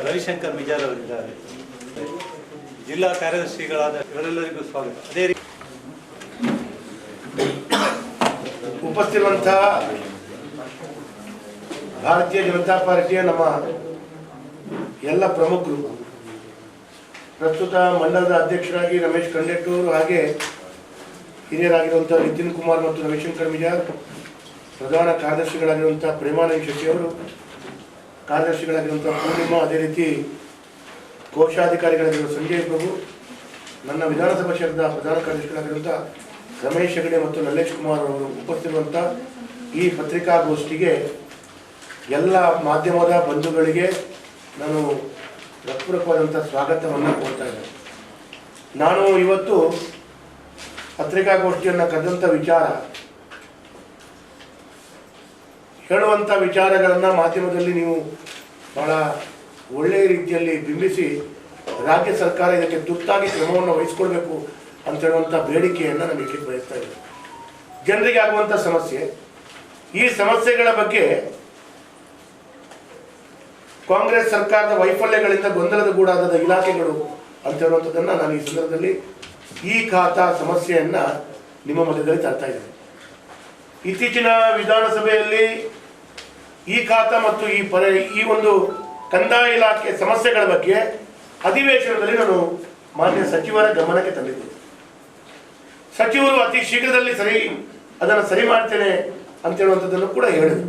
ರವಿಶಂಕರ್ ಮಿಜಾರ್ ಅವರಿದ್ದಾರೆ ಜಿಲ್ಲಾ ಕಾರ್ಯದರ್ಶಿಗಳಾದ ಇವರೆಲ್ಲರಿಗೂ ಸ್ವಾಗತ. ಅದೇ ರೀತಿ ಉಪಸ್ಥಿರುವಂತಹ ಭಾರತೀಯ ಜನತಾ ಪಾರ್ಟಿಯ ನಮ್ಮ ಎಲ್ಲ ಪ್ರಮುಖರು, ಪ್ರಸ್ತುತ ಮಂಡಲದ ಅಧ್ಯಕ್ಷರಾಗಿ ರಮೇಶ್ ಕಂಡೆಟ್ಟೂರು ಹಾಗೆ ಹಿರಿಯರಾಗಿರುವಂಥ ನಿತಿನ್ ಕುಮಾರ್ ಮತ್ತು ರವಿಶಂಕರ್ ಮಿಜಾರ್, ಪ್ರಧಾನ ಕಾರ್ಯದರ್ಶಿಗಳಾಗಿರುವಂಥ ಪ್ರೇಮಾನಂದ ಶೆಟ್ಟಿ ಅವರು ಕಾರ್ಯದರ್ಶಿಗಳಾಗಿರುವಂಥ ಪೂರ್ಣಿಮಾ, ಅದೇ ರೀತಿ ಕೋಶಾಧಿಕಾರಿಗಳಾಗಿರುವ ಸಂಜಯ್ ಪ್ರಭು, ನನ್ನ ವಿಧಾನಸಭಾ ಕ್ಷೇತ್ರದ ಪ್ರಧಾನ ಕಾರ್ಯದರ್ಶಿಗಳಾಗಿರುವಂಥ ರಮೇಶ್ ಹೆಗಡೆ ಮತ್ತು ನಲ್ಲೇಶ್ ಕುಮಾರ್ ಅವರು ಉಪಸ್ಥಿತಿರುವಂಥ ಈ ಪತ್ರಿಕಾಗೋಷ್ಠಿಗೆ ಎಲ್ಲ ಮಾಧ್ಯಮದ ಬಂಧುಗಳಿಗೆ ನಾನು ಹೃತ್ಪೂರ್ವಕವಾದಂಥ ಸ್ವಾಗತವನ್ನು ಕೊಡ್ತಾ ಇದ್ದೇನೆ. ನಾನು ಇವತ್ತು ಪತ್ರಿಕಾಗೋಷ್ಠಿಯನ್ನು ಕರೆದಂಥ ವಿಚಾರ ಹೇಳುವಂಥ ವಿಚಾರಗಳನ್ನು ಮಾಧ್ಯಮದಲ್ಲಿ ನೀವು ಬಹಳ ಒಳ್ಳೆಯ ರೀತಿಯಲ್ಲಿ ಬಿಂಬಿಸಿ ರಾಜ್ಯ ಸರ್ಕಾರ ಇದಕ್ಕೆ ತುರ್ತಾಗಿ ಕ್ರಮವನ್ನು ವಹಿಸ್ಕೊಳ್ಬೇಕು ಅಂತ ಹೇಳುವಂಥ ಬೇಡಿಕೆಯನ್ನು ನಾನು ಇಡ್ಲಿಕ್ಕೆ ಬಯಸ್ತಾ ಜನರಿಗೆ ಆಗುವಂಥ ಸಮಸ್ಯೆ. ಈ ಸಮಸ್ಯೆಗಳ ಬಗ್ಗೆ ಕಾಂಗ್ರೆಸ್ ಸರ್ಕಾರದ ವೈಫಲ್ಯಗಳಿಂದ ಗೊಂದಲದ ಗೂಡಾದ ಇಲಾಖೆಗಳು ಅಂತ ಹೇಳುವಂಥದ್ದನ್ನು ನಾನು ಈ ಸಂದರ್ಭದಲ್ಲಿ ಈ ಖಾತಾ ಸಮಸ್ಯೆಯನ್ನ ನಿಮ್ಮ ಮಧ್ಯದಲ್ಲಿ ತರ್ತಾ ಇದ್ದೇನೆ. ಇತ್ತೀಚಿನ ವಿಧಾನಸಭೆಯಲ್ಲಿ ಈ ಖಾತ ಮತ್ತು ಈ ಪರ, ಈ ಒಂದು ಕಂದಾಯ ಇಲಾಖೆ ಸಮಸ್ಯೆಗಳ ಬಗ್ಗೆ ಅಧಿವೇಶನದಲ್ಲಿ ನಾನು ಮಾನ್ಯ ಸಚಿವರ ಗಮನಕ್ಕೆ ತಂದಿದ್ದೆ ಸಚಿವರು ಅತಿ ಶೀಘ್ರದಲ್ಲಿ ಸರಿ, ಅದನ್ನು ಸರಿ ಮಾಡ್ತೇನೆ ಅಂತ ಹೇಳುವಂಥದ್ದನ್ನು ಕೂಡ ಹೇಳಿದರು.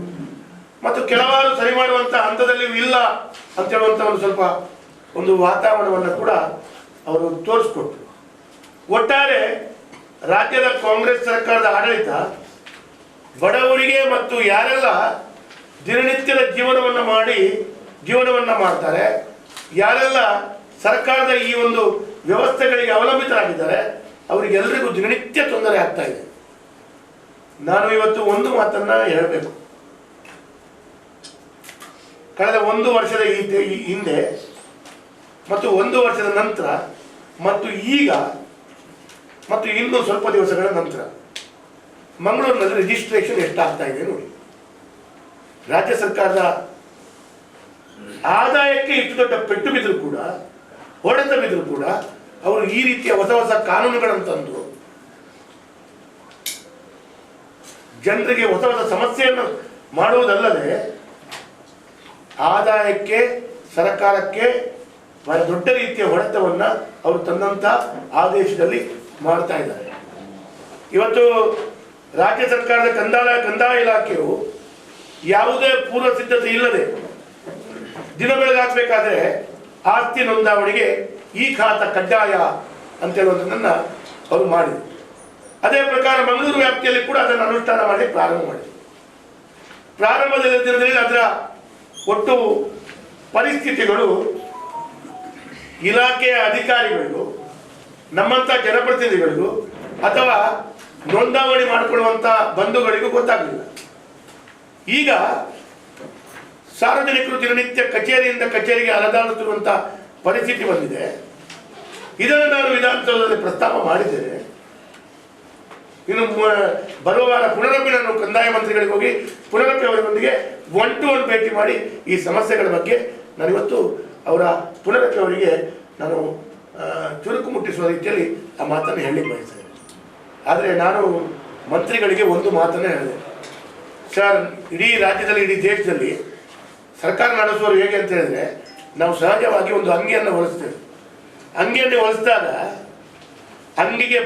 ಮತ್ತು ಕೆಲವಾರು ಸರಿ ಮಾಡುವಂಥ ಹಂತದಲ್ಲಿ ಇಲ್ಲ ಅಂತ ಹೇಳುವಂಥ ಒಂದು ಸ್ವಲ್ಪ ಒಂದು ವಾತಾವರಣವನ್ನು ಕೂಡ ಅವರು ತೋರಿಸ್ಕೊಟ್ರು. ಒಟ್ಟಾರೆ ರಾಜ್ಯದ ಕಾಂಗ್ರೆಸ್ ಸರ್ಕಾರದ ಆಡಳಿತ ಬಡವರಿಗೆ ಮತ್ತು ಯಾರೆಲ್ಲ ದಿನನಿತ್ಯದ ಜೀವನವನ್ನು ಮಾಡಿ, ಜೀವನವನ್ನು ಮಾಡ್ತಾರೆ. ಯಾರೆಲ್ಲ ಸರ್ಕಾರದ ಈ ಒಂದು ವ್ಯವಸ್ಥೆಗಳಿಗೆ ಅವಲಂಬಿತರಾಗಿದ್ದಾರೆ ಅವರಿಗೆಲ್ಲರಿಗೂ ದಿನನಿತ್ಯ ತೊಂದರೆ ಆಗ್ತಾ ಇದೆ. ನಾನು ಇವತ್ತು ಒಂದು ಮಾತನ್ನ ಹೇಳಬೇಕು. ಕಳೆದ ಒಂದು ವರ್ಷದ ಹಿಂದೆ- ಮತ್ತು ಒಂದು ವರ್ಷದ ನಂತರ ಮತ್ತು ಈಗ ಮತ್ತು ಇನ್ನು ಸ್ವಲ್ಪ ದಿವಸಗಳ ನಂತರ ಮಂಗಳೂರಿನಲ್ಲಿ ರಿಜಿಸ್ಟ್ರೇಷನ್ ಎಷ್ಟಾಗ್ತಾ ಇದೆ ನೋಡಿ. ರಾಜ್ಯ ಸರ್ಕಾರದ ಆದಾಯಕ್ಕೆ ಇಷ್ಟು ದೊಡ್ಡ ಪೆಟ್ಟು ಬಿದ್ದರೂ ಕೂಡ, ಹೊಡೆತ ಬಿದ್ದರೂ ಕೂಡ, ಅವರು ಈ ರೀತಿಯ ಹೊಸ ಹೊಸ ಕಾನೂನುಗಳನ್ನು ತಂದು ಜನರಿಗೆ ಹೊಸ ಹೊಸ ಸಮಸ್ಯೆಯನ್ನು ಮಾಡುವುದಲ್ಲದೆ ಆದಾಯಕ್ಕೆ, ಸರ್ಕಾರಕ್ಕೆ ಬಹಳ ದೊಡ್ಡ ರೀತಿಯ ಹೊಡೆತವನ್ನು ಅವರು ತಂದಂತ ಆದೇಶದಲ್ಲಿ ಮಾಡ್ತಾ ಇದ್ದಾರೆ. ಇವತ್ತು ರಾಜ್ಯ ಸರ್ಕಾರದ ಕಂದಾಯ ಕಂದಾಯ ಇಲಾಖೆಯು ಯಾವುದೇ ಪೂರ್ವ ಸಿದ್ಧತೆ ಇಲ್ಲದೆ ದಿನ ಬೆಳಗಾಗಬೇಕಾದ್ರೆ ಆಸ್ತಿ ನೋಂದಾವಣಿಗೆ ಈ ಖಾತ ಕಡ್ಡಾಯ ಅಂತ ಹೇಳುವುದನ್ನ ಅವರು ಮಾಡಿದರು. ಅದೇ ಪ್ರಕಾರ ಮಂಗಳೂರು ವ್ಯಾಪ್ತಿಯಲ್ಲಿ ಕೂಡ ಅದನ್ನು ಅನುಷ್ಠಾನ ಮಾಡಿ ಪ್ರಾರಂಭ ಮಾಡಿದರು. ಪ್ರಾರಂಭದ ದಿನದಲ್ಲಿ ಅದರ ಒಟ್ಟು ಪರಿಸ್ಥಿತಿಗಳು ಇಲಾಖೆಯ ಅಧಿಕಾರಿಗಳಿಗೂ, ನಮ್ಮಂಥ ಜನಪ್ರತಿನಿಧಿಗಳಿಗೂ ಅಥವಾ ನೋಂದಾವಣಿ ಮಾಡಿಕೊಳ್ಳುವಂಥ ಬಂಧುಗಳಿಗೂ ಗೊತ್ತಾಗಲಿಲ್ಲ. ಈಗ ಸಾರ್ವಜನಿಕರು ದಿನನಿತ್ಯ ಕಚೇರಿಯಿಂದ ಕಚೇರಿಗೆ ಅಲದಾಡುತ್ತಿರುವಂತಹ ಪರಿಸ್ಥಿತಿ ಬಂದಿದೆ. ಇದನ್ನು ನಾನು ವಿಧಾನಸೌಧದಲ್ಲಿ ಪ್ರಸ್ತಾಪ ಮಾಡಿದ್ದೇನೆ. ಇನ್ನು ಬರುವ ವಾರ ಪುನರಪಿ ನಾನು ಕಂದಾಯ ಮಂತ್ರಿಗಳಿಗೆ ಹೋಗಿ ಪುನರಪಿ ಅವರೊಂದಿಗೆ ಒನ್ ಟು ಒನ್ ಭೇಟಿ ಮಾಡಿ ಈ ಸಮಸ್ಯೆಗಳ ಬಗ್ಗೆ ನಾನಿವತ್ತು ಅವರ ಪುನರಪಿ ಅವರಿಗೆ ನಾನು ಚುರುಕು ಮುಟ್ಟಿಸುವ ರೀತಿಯಲ್ಲಿ ಆ ಮಾತನ್ನು ಹೇಳಿ ಬಯಸ್ತೇನೆ. ಆದರೆ ನಾನು ಮಂತ್ರಿಗಳಿಗೆ ಒಂದು ಮಾತನ್ನೇ ಹೇಳಿದೆ. ಸರ್ ಇಡೀ ರಾಜ್ಯದಲ್ಲಿ, ಇಡೀ ದೇಶದಲ್ಲಿ ಸರ್ಕಾರ ನಡೆಸುವವರು ಹೇಗೆ ಅಂತ ಹೇಳಿದ್ರೆ, ನಾವು ಸಹಜವಾಗಿ ಒಂದು ಅಂಗಿಯನ್ನು ಹೊಲಿಸ್ತೇವೆ. ಅಂಗಿಯನ್ನು ಹೊಲಿಸಿದಾಗ ಅಂಗಿಗೆ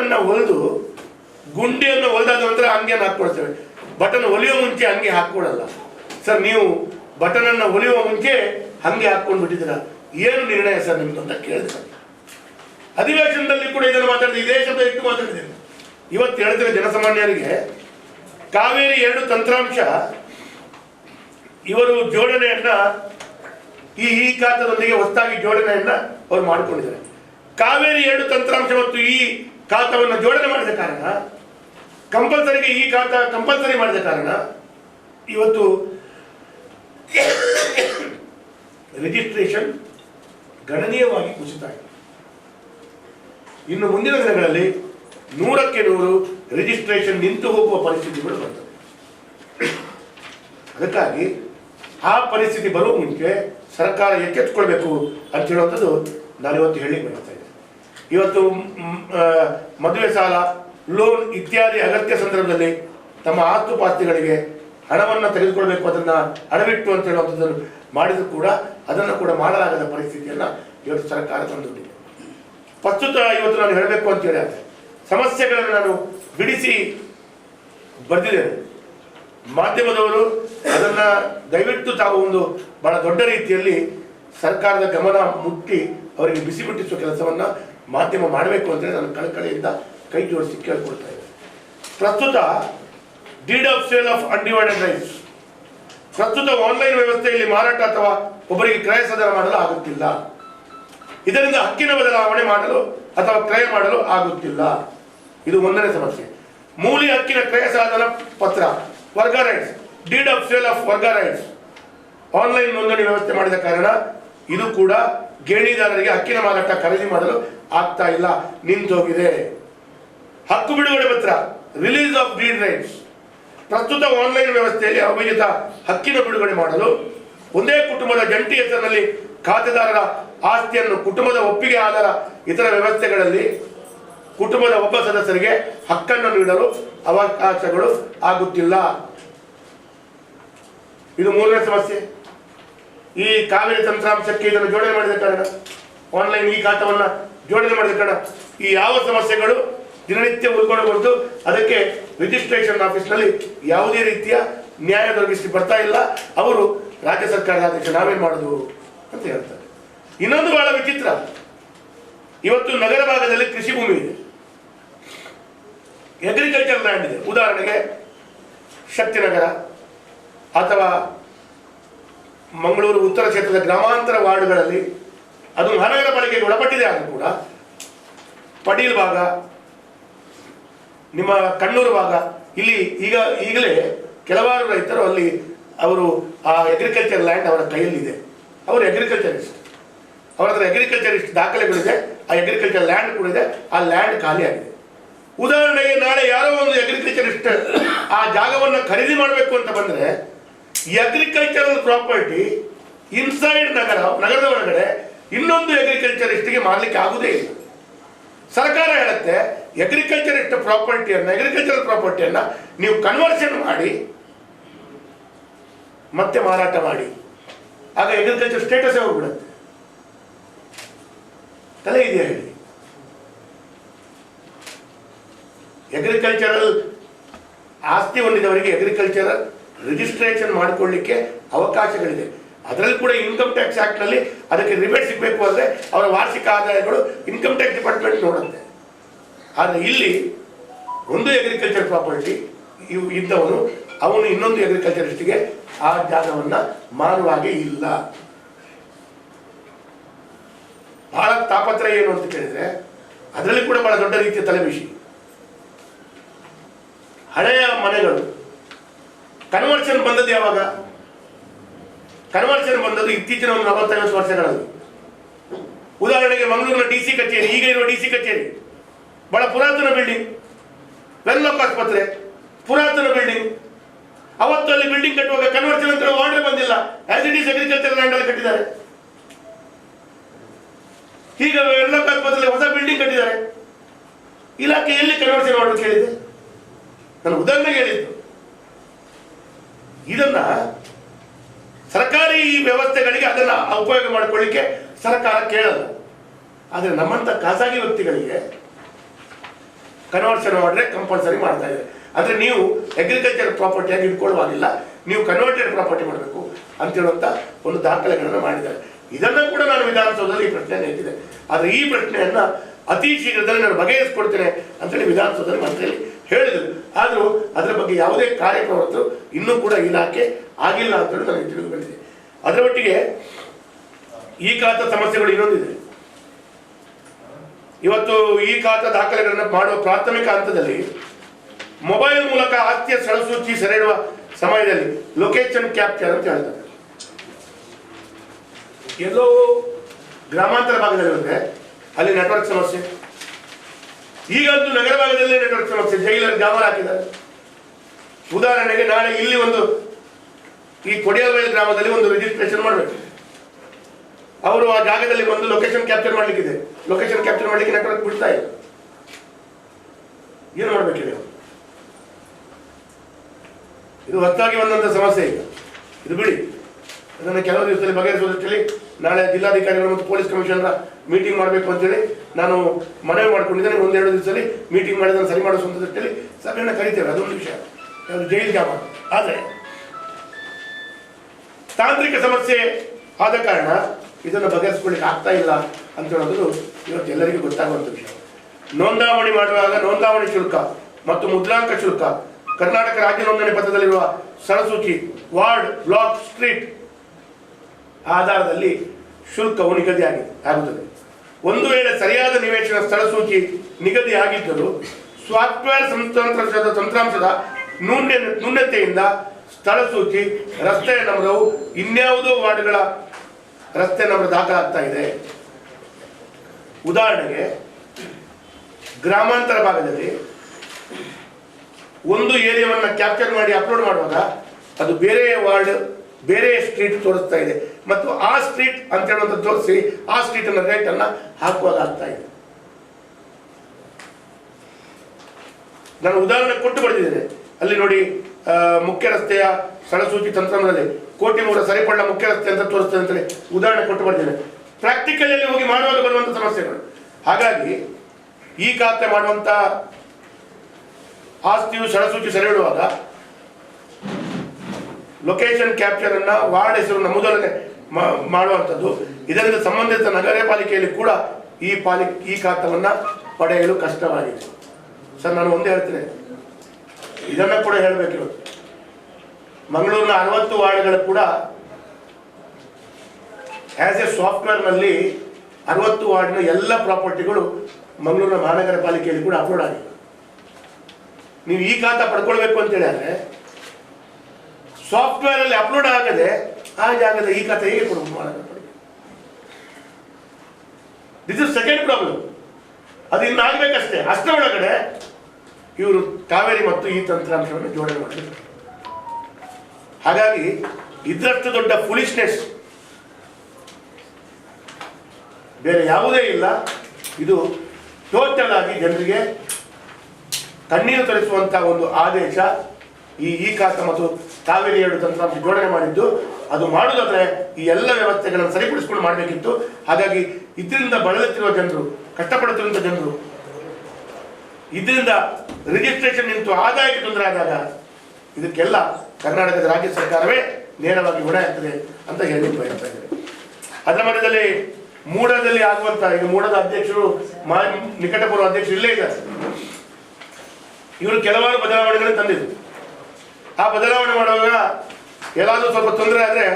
ಅನ್ನು ಹೊಲಿದು ಗುಂಡಿಯನ್ನು ಹೊಲಿದಾದ ನಂತರ ಅಂಗಿಯನ್ನು ಹಾಕ್ಕೊಳ್ತೇವೆ. ಬಟನ್ ಹೊಲಿಯೋ ಮುಂಚೆ ಅಂಗಿ ಹಾಕ್ಕೊಡಲ್ಲ ಸರ್, ನೀವು ಬಟನ್ ಅನ್ನು ಹೊಲಿಯುವ ಮುಂಚೆ ಹಂಗೆ ಹಾಕ್ಕೊಂಡು ಬಿಟ್ಟಿದ್ದೀರಾ? ಏನು ನಿರ್ಣಯ ಸರ್ ನಿಮ್ದು ಅಂತ ಕೇಳಿದ್ರೆ ಅಧಿವೇಶನದಲ್ಲಿ ಕೂಡ ಇದನ್ನು ಮಾತಾಡಿದೆ. ಇದೇ ಶಬ್ದ ಇಟ್ಟು ಮಾತಾಡಿದ್ದೇನೆ. ಇವತ್ತು ಹೇಳಿದ್ರೆ ಜನಸಾಮಾನ್ಯರಿಗೆ ಕಾವೇರಿ ಎರಡು ತಂತ್ರಾಂಶ. ಇವರು ಜೋಡಣೆಯನ್ನ ಈ ಈ ಖಾತದೊಂದಿಗೆ ಹೊಸದಾಗಿ ಜೋಡಣೆಯನ್ನ ಅವರು ಮಾಡಿಕೊಂಡಿದ್ದಾರೆ. ಕಾವೇರಿ ಎರಡು ತಂತ್ರಾಂಶ ಮತ್ತು ಈ ಖಾತವನ್ನು ಜೋಡಣೆ ಮಾಡಿದ ಕಾರಣ, ಕಂಪಲ್ಸರಿಗೆ ಈ ಖಾತ ಕಂಪಲ್ಸರಿ ಮಾಡಿದ ಕಾರಣ, ಇವತ್ತು ರಿಜಿಸ್ಟ್ರೇಷನ್ ಗಣನೀಯವಾಗಿ ಕುಸಿತ ಇನ್ನು ಮುಂದಿನ ದಿನಗಳಲ್ಲಿ ನೂರಕ್ಕೆ ನೂರು ರಿಜಿಸ್ಟ್ರೇಷನ್ ನಿಂತು ಹೋಗುವ ಪರಿಸ್ಥಿತಿಗಳು ಬರ್ತದೆ ಅದಕ್ಕಾಗಿ ಆ ಪರಿಸ್ಥಿತಿ ಬರುವ ಮುಂಚೆ ಸರ್ಕಾರ ಎಚ್ಚೆತ್ತುಕೊಳ್ಬೇಕು ಅಂತ ಹೇಳುವಂಥದ್ದು ನಾನು ಇವತ್ತು ಹೇಳಿ ಬರ್ತಾ ಇವತ್ತು ಮದುವೆ ಸಾಲ, ಲೋನ್ ಇತ್ಯಾದಿ ಅಗತ್ಯ ಸಂದರ್ಭದಲ್ಲಿ ತಮ್ಮ ಆಸ್ತುಪಾಸ್ತಿಗಳಿಗೆ ಹಣವನ್ನು ತೆಗೆದುಕೊಳ್ಬೇಕು ಅದನ್ನ ಅಡವಿಟ್ಟು ಅಂತ ಹೇಳುವಂಥದ್ದನ್ನು ಮಾಡಿದ್ರು ಕೂಡ ಅದನ್ನು ಕೂಡ ಮಾಡಲಾಗದ ಪರಿಸ್ಥಿತಿಯನ್ನ ಇವತ್ತು ಸರ್ಕಾರ ತಂದುಕೊಂಡಿದೆ ಪ್ರಸ್ತುತ ಇವತ್ತು ನಾನು ಹೇಳಬೇಕು ಅಂತ ಹೇಳಿ ಆದ್ರೆ ಸಮಸ್ಯೆಗಳನ್ನು ನಾನು ಬಿಡಿಸಿ ಬರೆದಿದ್ದೇನೆ. ಮಾಧ್ಯಮದವರು ಅದನ್ನ ದಯವಿಟ್ಟು ತಾವು ಒಂದು ಬಹಳ ದೊಡ್ಡ ರೀತಿಯಲ್ಲಿ ಸರ್ಕಾರದ ಗಮನ ಮುಟ್ಟಿ ಅವರಿಗೆ ಬಿಸಿ ಮುಟ್ಟಿಸುವ ಕೆಲಸವನ್ನ ಮಾಧ್ಯಮ ಮಾಡಬೇಕು ಅಂತ ನಾನು ಕಳಕಳಿಯಿಂದ ಕೈ ಜೋಡಿಸಿ ಕೇಳ್ಕೊಳ್ತಾ ಇದ್ದೇನೆ. ಪ್ರಸ್ತುತ deed of sale of undivided rights ಪ್ರಸ್ತುತ ಆನ್ಲೈನ್ ವ್ಯವಸ್ಥೆಯಲ್ಲಿ ಮಾರಾಟ ಅಥವಾ ಒಬ್ಬರಿಗೆ ಕ್ರಯ ಸದನ ಮಾಡಲು ಆಗುತ್ತಿಲ್ಲ. ಇದರಿಂದ ಹಕ್ಕಿನ ಬದಲಾವಣೆ ಮಾಡಲು ಅಥವಾ ಕ್ರಯ ಮಾಡಲು ಆಗುತ್ತಿಲ್ಲ. ಇದು ಒಂದನೇ ಸಮಸ್ಯೆ. ಮೂಲಿ ಹಕ್ಕಿನ ಕ್ರಯ ಪತ್ರ ವರ್ಗ rights deed of sale of ವರ್ಗ ರೈಟ್ಸ್ ಆನ್ಲೈನ್ ನೋಂದಣಿ ವ್ಯವಸ್ಥೆ ಮಾಡಿದ ಕಾರಣ ಇದು ಕೂಡ ಗೇಣಿದಾರರಿಗೆ ಹಕ್ಕಿನ ಮಾರಾಟ ಖರೀದಿ ಮಾಡಲು ಆಗ್ತಾ ಇಲ್ಲ, ನಿಂತೋಗಿದೆ. ಹಕ್ಕು ಬಿಡುಗಡೆ ಪತ್ರ, ರಿಲೀಸ್ ಆಫ್ ಡೀಡ್ ರೈಟ್ಸ್. ಪ್ರಸ್ತುತ ಆನ್ಲೈನ್ ವ್ಯವಸ್ಥೆಯಲ್ಲಿ ಅವಿಹಿತ ಹಕ್ಕಿನ ಬಿಡುಗಡೆ ಮಾಡಲು ಒಂದೇ ಕುಟುಂಬದ ಜಂಟಿ ಹೆಸರಿನಲ್ಲಿ ಖಾತೆದಾರರ ಆಸ್ತಿಯನ್ನು ಕುಟುಂಬದ ಒಪ್ಪಿಗೆ ಆಧಾರ ಇತರ ವ್ಯವಸ್ಥೆಗಳಲ್ಲಿ ಕುಟುಂಬದ ಒಬ್ಬ ಸದಸ್ಯರಿಗೆ ಹಕ್ಕನ್ನು ನೀಡಲು ಅವಕಾಶಗಳು ಆಗುತ್ತಿಲ್ಲ. ಇದು ಮೂರನೇ ಸಮಸ್ಯೆ. ಈ ಕಾವೇರಿ ತಂತ್ರಾಂಶಕ್ಕೆ ಇದನ್ನು ಜೋಡಣೆ ಮಾಡಿದ ಕಾರಣ ಆನ್ಲೈನ್ ಈ ಖಾತವನ್ನ ಜೋಡಣೆ ಮಾಡಿದ ಕಾರಣ ಈ ಯಾವ ಸಮಸ್ಯೆಗಳು ದಿನನಿತ್ಯ ಉಳ್ಕೊಂಡು ಅದಕ್ಕೆ ರಿಜಿಸ್ಟ್ರೇಷನ್ ಆಫೀಸ್ನಲ್ಲಿ ಯಾವುದೇ ರೀತಿಯ ನ್ಯಾಯ ದೊರಕಿಸಿ ಬರ್ತಾ ಇಲ್ಲ. ಅವರು ರಾಜ್ಯ ಸರ್ಕಾರದ ಆದೇಶ ನಾವೇನ್ ಮಾಡುದು ಅಂತ ಹೇಳ್ತಾರೆ. ಇನ್ನೊಂದು ಬಹಳ ವಿಚಿತ್ರ. ಇವತ್ತು ನಗರ ಭಾಗದಲ್ಲಿ ಕೃಷಿ ಭೂಮಿ ಇದೆ. ಅಗ್ರಿಕಲ್ಚರ್ ಲ್ಯಾಂಡ್ ಇದೆ. ಉದಾಹರಣೆಗೆ ಶಕ್ತಿನಗರ ಅಥವಾ ಮಂಗಳೂರು ಉತ್ತರ ಕ್ಷೇತ್ರದ ಗ್ರಾಮಾಂತರ ವಾರ್ಡ್ಗಳಲ್ಲಿ ಅದು ಮಹಾನಗರ ಪಾಲಿಕೆಗೆ ಒಳಪಟ್ಟಿದೆ ಆದರೂ ಕೂಡ ಪಡೀಲ್ ಭಾಗ, ನಿಮ್ಮ ಕಣ್ಣೂರು ಭಾಗ, ಇಲ್ಲಿ ಈಗ ಈಗಲೇ ಕೆಲವಾರು ರೈತರು ಅಲ್ಲಿ ಅವರು ಆ ಅಗ್ರಿಕಲ್ಚರ್ ಲ್ಯಾಂಡ್ ಅವರ ಕೈಯಲ್ಲಿದೆ. ಅವರು ಅಗ್ರಿಕಲ್ಚರಿಸ್ಟ್ ಅವರ ಹತ್ರ ಅಗ್ರಿಕಲ್ಚರಿಸ್ಟ್ ದಾಖಲೆಗಳಿದೆ. ಆ ಅಗ್ರಿಕಲ್ಚರ್ ಲ್ಯಾಂಡ್ ಕೂಡ ಇದೆ. ಆ ಲ್ಯಾಂಡ್ ಖಾಲಿ ಆಗಿದೆ. ಉದಾಹರಣೆಗೆ ನಾಳೆ ಯಾರೋ ಒಂದು ಅಗ್ರಿಕಲ್ಚರಿಸ್ಟ್ ಆ ಜಾಗವನ್ನು ಖರೀದಿ ಮಾಡಬೇಕು ಅಂತ ಬಂದರೆ ಈ ಅಗ್ರಿಕಲ್ಚರಲ್ ಪ್ರಾಪರ್ಟಿ ಇನ್ಸೈಡ್ ನಗರ, ನಗರದ ಒಳಗಡೆ ಇನ್ನೊಂದು ಅಗ್ರಿಕಲ್ಚರಿಸ್ಟ್ಗೆ ಮಾಡಲಿಕ್ಕೆ ಆಗುದೇ ಇಲ್ಲ. ಸರ್ಕಾರ ಹೇಳುತ್ತೆ ಅಗ್ರಿಕಲ್ಚರಿಸ್ಟ್ ಪ್ರಾಪರ್ಟಿಯನ್ನು ಅಗ್ರಿಕಲ್ಚರಲ್ ಪ್ರಾಪರ್ಟಿಯನ್ನು ನೀವು ಕನ್ವರ್ಷನ್ ಮಾಡಿ, ಮತ್ತೆ ಮಾರಾಟ ಮಾಡಿ. ಆಗ ಅಗ್ರಿಕಲ್ಚರ್ ಸ್ಟೇಟಸ್ ಹೋಗ್ಬಿಡುತ್ತೆ ತಲೆ ಇದೆಯಾ ಹೇಳಿ? ಅಗ್ರಿಕಲ್ಚರಲ್ ಆಸ್ತಿ ಹೊಂದಿದವರಿಗೆ ಅಗ್ರಿಕಲ್ಚರಲ್ ರಿಜಿಸ್ಟ್ರೇಷನ್ ಮಾಡಿಕೊಳ್ಳಿಕ್ಕೆ ಅವಕಾಶಗಳಿದೆ. ಅದರಲ್ಲಿ ಕೂಡ ಇನ್ಕಮ್ ಟ್ಯಾಕ್ಸ್ ಆಕ್ಟ್ನಲ್ಲಿ ಅದಕ್ಕೆ ರಿಬೇಟ್ ಸಿಗಬೇಕು ಅಂದ್ರೆ ಅವರ ವಾರ್ಷಿಕ ಆದಾಯಗಳು ಇನ್ಕಮ್ ಟ್ಯಾಕ್ಸ್ ಡಿಪಾರ್ಟ್ಮೆಂಟ್ ನೋಡುತ್ತೆ. ಆದರೆ ಇಲ್ಲಿ ಒಂದು ಅಗ್ರಿಕಲ್ಚರ್ ಪ್ರಾಪರ್ಟಿ ಇದ್ದವನು, ಅವನು ಇನ್ನೊಂದು ಅಗ್ರಿಕಲ್ಚರಿಸ್ಟ್ಗೆ ಆ ಜಾಗವನ್ನು ಮಾರುವಾಗೆ ಇಲ್ಲ. ಬಹಳ ತಾಪತ್ರ ಏನು ಅಂತ ಕೇಳಿದರೆ, ಅದರಲ್ಲಿ ಕೂಡ ಬಹಳ ದೊಡ್ಡ ರೀತಿಯ ತಲೆಬಿಸಿ. ಹಳೆಯ ಮನೆಗಳು. ಕನ್ವರ್ಷನ್ ಬಂದದ್ದು ಯಾವಾಗ? ಕನ್ವರ್ಷನ್ ಬಂದದ್ದು ಇತ್ತೀಚಿನ ಒಂದು ನಲವತ್ತೈವತ್ತು ವರ್ಷಗಳಲ್ಲಿ. ಉದಾಹರಣೆಗೆ ಮಂಗಳೂರಿನ ಡಿ ಸಿ ಕಚೇರಿ, ಈಗ ಇರುವ ಡಿ ಸಿ ಕಚೇರಿ. ಬಹಳ ಪುರಾತನ ಬಿಲ್ಡಿಂಗ್ ವೆನ್ಲಾಕ್ ಆಸ್ಪತ್ರೆ. ಪುರಾತನ ಬಿಲ್ಡಿಂಗ್ ಅವತ್ತು ಅಲ್ಲಿ ಬಿಲ್ಡಿಂಗ್ ಕಟ್ಟುವಾಗ ಕನ್ವರ್ಷನ್ ಅಂತ ಆರ್ಡರ್ ಬಂದಿಲ್ಲ. As it is agriculture land ಅಲ್ಲಿ ಕಟ್ಟಿದ್ದಾರೆ. ಈಗ ವೆನ್ಲಾಕ್ ಆಸ್ಪತ್ರೆ ಹೊಸ ಬಿಲ್ಡಿಂಗ್ ಕಟ್ಟಿದ್ದಾರೆ. ಇಲಾಖೆ ಎಲ್ಲಿ ಕನ್ವರ್ಷನ್ ಮಾಡಬೇಕು ಹೇಳಿದೆ ನಾನು ಉದಾಹರಣೆಗೆ ಹೇಳಿದ್ದು. ಇದನ್ನ ಸರ್ಕಾರಿ ವ್ಯವಸ್ಥೆಗಳಿಗೆ ಅದನ್ನ ಉಪಯೋಗ ಮಾಡಿಕೊಳ್ಳಿಕ್ಕೆ ಸರ್ಕಾರ ಕೇಳಲ್ಲ. ಆದರೆ ನಮ್ಮಂತ ಖಾಸಗಿ ವ್ಯಕ್ತಿಗಳಿಗೆ ಕನ್ವರ್ಷನ್ ಮಾಡಿದ್ರೆ ಕಂಪಲ್ಸರಿ ಮಾಡ್ತಾ ಇದೆ ಆದರೆ ನೀವು ಅಗ್ರಿಕಲ್ಚರ್ ಪ್ರಾಪರ್ಟಿಯಾಗಿ ಇಟ್ಕೊಳ್ಳುವಾಗಿಲ್ಲ ನೀವು ಕನ್ವರ್ಟೆಡ್ ಪ್ರಾಪರ್ಟಿ ಮಾಡಬೇಕು ಅಂತ ಹೇಳುವಂತ ಒಂದು ದಾಖಲೆಗಳನ್ನು ಮಾಡಿದ್ದಾರೆ. ಇದನ್ನು ಕೂಡ ನಾನು ವಿಧಾನಸೌಧದಲ್ಲಿ ಈ ಪ್ರಶ್ನೆಯನ್ನು ಎತ್ತಿದೆ. ಆದರೆ ಈ ಪ್ರಶ್ನೆಯನ್ನ ಅತಿ ಶೀಘ್ರದಲ್ಲಿ ನಾನು ಬಗೆಹರಿಸ್ಕೊಡ್ತೇನೆ ಅಂತೇಳಿ ವಿಧಾನಸೌಧದಲ್ಲಿ ಮಂತ್ರಿಯಲ್ಲಿ ಹೇಳಿದರು. ಆದರೂ ಅದರ ಬಗ್ಗೆ ಯಾವುದೇ ಕಾರ್ಯಪ್ರವೃತ್ತು ಇನ್ನೂ ಕೂಡ ಇಲಾಖೆ ಆಗಿಲ್ಲ ಅಂತೇಳಿ ನನಗೆ ತಿಳಿದು ಅದರ ಒಟ್ಟಿಗೆ ಈ ಖಾತ ಸಮಸ್ಯೆಗಳು ಇರೋದಿದೆ ಇವತ್ತು ಈ ಖಾತ ದಾಖಲೆಗಳನ್ನು ಮಾಡುವ ಪ್ರಾಥಮಿಕ ಹಂತದಲ್ಲಿ ಮೊಬೈಲ್ ಮೂಲಕ ಆಸ್ತಿಯ ಸ್ಥಳಸೂಚಿ ಸೆರೆ ಸಮಯದಲ್ಲಿ ಲೊಕೇಶನ್ ಕ್ಯಾಪ್ಚರ್ ಅಂತ ಹೇಳ್ತಾರೆ. ಎಲ್ಲೋ ಗ್ರಾಮಾಂತರ ಭಾಗದಲ್ಲಿ ಅಲ್ಲಿ ನೆಟ್ವರ್ಕ್ ಸಮಸ್ಯೆ ಈಗಂತೂ ನಗರ ಭಾಗದಲ್ಲೇ ನೆಟ್ವರ್ಕ್ ಸಮಸ್ಯೆ ಜೈಲರ್ ಜಾಮರ್ ಹಾಕಿದ್ದಾರೆ. ಉದಾಹರಣೆಗೆ ನಾಳೆ ಇಲ್ಲಿ ಒಂದು ಈ ಕೊಡಿಯಲ್ಬೈಲ್ ಗ್ರಾಮದಲ್ಲಿ ಒಂದು ರಿಜಿಸ್ಟ್ರೇಷನ್ ಮಾಡಬೇಕು. ಅವರು ಆ ಜಾಗದಲ್ಲಿ ಬಂದು ಲೊಕೇಶನ್ ಕ್ಯಾಪ್ಚರ್ ಮಾಡ್ಲಿಕ್ಕಿದೆ. ಲೊಕೇಶನ್ ಕ್ಯಾಪ್ಚರ್ ಮಾಡ್ಲಿಕ್ಕೆ ನೆಟ್ವರ್ಕ್ ಬಿಡ್ತಾ ಇಲ್ಲ. ಏನು ಮಾಡಬೇಕು ಅವ್ರು? ಇದು ಹೊತ್ತಾಗಿ ಬಂದಂತ ಸಮಸ್ಯೆ ಈಗ. ಇದು ಬಿಡಿ. ಅದನ್ನು ಕೆಲವು ದಿವಸದಲ್ಲಿ ಬಗೆಹರಿಸುವುದಕ್ಕೆ ನಾಳೆ ಜಿಲ್ಲಾಧಿಕಾರಿಗಳು ಮತ್ತು ಪೊಲೀಸ್ ಕಮಿಷನರ್ ಮೀಟಿಂಗ್ ಮಾಡಬೇಕು ಅಂತೇಳಿ ನಾನು ಮನವಿ ಮಾಡ್ಕೊಂಡಿದ್ದೇನೆ. ಒಂದೆರಡು ದಿವಸದಲ್ಲಿ ಮೀಟಿಂಗ್ ಮಾಡಿ ಅದನ್ನು ಸರಿ ಮಾಡಿಸುವಂಥದ್ದಕ್ಕೆ ಸಭೆಯನ್ನು ಕರಿತೇವೆ. ಅದೊಂದು ವಿಷಯ. ಜೈಲಿಗೆ ಆಗ ಆದರೆ ತಾಂತ್ರಿಕ ಸಮಸ್ಯೆ ಆದ ಕಾರಣ ಇದನ್ನು ಬಗೆಹರಿಸ್ಕೊಳ್ಳಿಕ್ಕೆ ಆಗ್ತಾ ಇಲ್ಲ ಅಂತ ಹೇಳೋದು ಇವತ್ತು ಎಲ್ಲರಿಗೂ ಗೊತ್ತಾಗುವಂಥ ವಿಷಯ. ನೋಂದಾವಣಿ ಮಾಡುವಾಗ ನೋಂದಾವಣಿ ಶುಲ್ಕ ಮತ್ತು ಮುದ್ರಾಂಕ ಶುಲ್ಕ. ಕರ್ನಾಟಕ ರಾಜ್ಯ ನೋಂದಣಿ ಪತ್ರದಲ್ಲಿರುವ ಸ್ಥಳಸೂಚಿ ವಾರ್ಡ್, ಬ್ಲಾಕ್, ಸ್ಟ್ರೀಟ್ ಆಧಾರದಲ್ಲಿ ಶುಲ್ಕವು ನಿಗದಿಯಾಗಿ ಆಗುತ್ತದೆ. ಒಂದು ವೇಳೆ ಸರಿಯಾದ ನಿವೇಶನ ಸ್ಥಳಸೂಚಿ ನಿಗದಿ ಆಗಿದ್ದರೂ ಸಾಫ್ಟ್ವೇರ್ ತಂತ್ರಾಂಶದ ತಂತ್ರಾಂಶದ ನ್ಯೂನ್ಯ ಸ್ಥಳ ಸ್ಥಳಸೂಚಿ ರಸ್ತೆಯ ನಂಬರವು ಇನ್ಯಾವುದೋ ವಾರ್ಡ್ಗಳ ರಸ್ತೆ ನಮ್ಮ ದಾಖಲಾಗ್ತಾ ಇದೆ. ಉದಾಹರಣೆಗೆ ಗ್ರಾಮಾಂತರ ಭಾಗದಲ್ಲಿ ಒಂದು ಏರಿಯಾವನ್ನು ಕ್ಯಾಪ್ಚರ್ ಮಾಡಿ ಅಪ್ಲೋಡ್ ಮಾಡುವಾಗ ಅದು ಬೇರೆ ವಾರ್ಡ್ ಬೇರೆ ಸ್ಟ್ರೀಟ್ ತೋರಿಸ್ತಾ ಇದೆ. ಮತ್ತು ಆ ಸ್ಟ್ರೀಟ್ ಅಂತ ಹೇಳುವಂತ ತೋರಿಸಿ, ಆ ಸ್ಟ್ರೀಟ್ ಅನ್ನ ರೇಟ್ ಅನ್ನ ಹಾಕುವಾಗ ಆಗ್ತಾ ಇದೆ. ನಾನು ಉದಾಹರಣೆ ಕೊಟ್ಟು ಬರೆದಿದ್ದೇನೆ. ಅಲ್ಲಿ ನೋಡಿ ಮುಖ್ಯ ರಸ್ತೆಯ ಸ್ಥಳಸೂಚಿ ತಂತ್ರದಲ್ಲಿ ಕೋಟಿಮೂರ ಸರಿಪಳ್ಳ ಮುಖ್ಯ ರಸ್ತೆ ಅಂತ ತೋರಿಸ್ತದೆ ಅಂತೇಳಿ ಉದಾಹರಣೆ ಕೊಟ್ಟು ಬರೆದಿದ್ದೇನೆ. ಪ್ರಾಕ್ಟಿಕಲ್ ಹೋಗಿ ಮಾಡುವಾಗ ಬರುವಂತ ಸಮಸ್ಯೆಗಳು. ಹಾಗಾಗಿ, ಈ ಖಾತೆ ಮಾಡುವಂತ ಆಸ್ತಿಯು ಸಳಸೂಚಿ ಸೆರೆ ಇಡುವಾಗ ಲೊಕೇಶನ್ ಕ್ಯಾಪ್ಚರ್ ಅನ್ನ ವಾರ್ಡ್ ಹೆಸರು ನಮೂದನೆ ಮಾ- ಮಾಡುವಂಥದ್ದು. ಇದರಿಂದ ಸಂಬಂಧಿತ ನಗರ ಪಾಲಿಕೆಯಲ್ಲಿ ಕೂಡ ಈ ಪಾಲಿ, ಈ ಖಾತವನ್ನು ಪಡೆಯಲು ಕಷ್ಟವಾಗಿದೆ. ಸರ್, ನಾನು ಒಂದೇ ಹೇಳ್ತೇನೆ. ಇದನ್ನ ಕೂಡ ಹೇಳಬೇಕು ಮಂಗಳೂರಿನ ಅರವತ್ತು ವಾರ್ಡ್ಗಳು ಕೂಡ ಆಸ್ ಎ ಸಾಫ್ಟ್ವೇರ್ನಲ್ಲಿ ಅರವತ್ತು ವಾರ್ಡ್ನ ಎಲ್ಲ ಪ್ರಾಪರ್ಟಿಗಳು ಮಂಗಳೂರಿನ ಮಹಾನಗರ ಪಾಲಿಕೆಯಲ್ಲಿ ಕೂಡ ಅಪ್ಲೋಡ್ ಆಗಿದೆ ನೀವು ಈ ಖಾತ ಪಡ್ಕೊಳ್ಬೇಕು ಅಂತ ಹೇಳಿದ್ರೆ ಸಾಫ್ಟ್ವೇರ್ ಅಲ್ಲಿ ಅಪ್ಲೋಡ್ ಆಗದೆ ಆ ಜಾಗದ ಈ ಕಥೆ ಹೇಗೆ ಕೊಡುವುದು ದಿಸ್ ಇಸ್ ಸೆಕೆಂಡ್ ಪ್ರಾಬ್ಲಮ್ ಅದು ಇನ್ನು ಆಗ್ಬೇಕಷ್ಟೇ ಅಷ್ಟರ ಒಳಗಡೆ ಇವರು ಕಾವೇರಿ ಮತ್ತು ಈ ತಂತ್ರಾಂಶವನ್ನು ಜೋಡಣೆ ಮಾಡಿದ್ರು. ಹಾಗಾಗಿ ಇದರಷ್ಟು ದೊಡ್ಡ ಫುಲಿಶ್ನೆಸ್ ಬೇರೆ ಯಾವುದೇ ಇಲ್ಲ. ಇದು ಟೋಟಲ್ ಆಗಿ ಜನರಿಗೆ ತಣ್ಣೀರು ತರಿಸುವಂತಹ ಒಂದು ಆದೇಶ ಈ ಈ ಕಾಸ ಮತ್ತು ಕಾವೇರಿ ಎರಡು ತಂತ್ರಾಂಶ ಜೋಡಣೆ ಮಾಡಿದ್ದು. ಅದು ಮಾಡೋದಾದ್ರೆ ಈ ಎಲ್ಲ ವ್ಯವಸ್ಥೆಗಳನ್ನು ಸರಿಪಡಿಸಿಕೊಂಡು ಮಾಡಬೇಕಿತ್ತು. ಹಾಗಾಗಿ ಇದರಿಂದ ಬಳಲುತ್ತಿರುವ ಜನರು ಕಷ್ಟಪಡುತ್ತಿರುವಂಥ ಜನರು, ಇದರಿಂದ ರಿಜಿಸ್ಟ್ರೇಷನ್ ನಿಂತು ಆದಾಯಕ್ಕೆ ತೊಂದರೆ ಆದಾಗ ಇದಕ್ಕೆಲ್ಲ ಕರ್ನಾಟಕದ ರಾಜ್ಯ ಸರ್ಕಾರವೇ ನೇರವಾಗಿ ಹೊಣೆ ಆಗ್ತದೆ ಅಂತ ಹೇಳಿ ಬಯಸ್ತಾ ಇದ್ದಾರೆ ಅದರ ಮಧ್ಯದಲ್ಲಿ ಮೂಡದಲ್ಲಿ ಆಗುವಂತ, ಈಗ ಮೂಡದ ಅಧ್ಯಕ್ಷರು ನಿಕಟಪೂರ್ವ ಅಧ್ಯಕ್ಷರು ಇಲ್ಲೇ ಇದ್ದಾರೆ. ಇವರು ಕೆಲವಾರು ಬದಲಾವಣೆಗಳನ್ನು ತಂದಿದ್ರು. ಆ ಬದಲಾವಣೆ ಮಾಡುವಾಗ ಎಲ್ಲಾದರೂ ಸ್ವಲ್ಪ ತೊಂದರೆ ಆದರೆ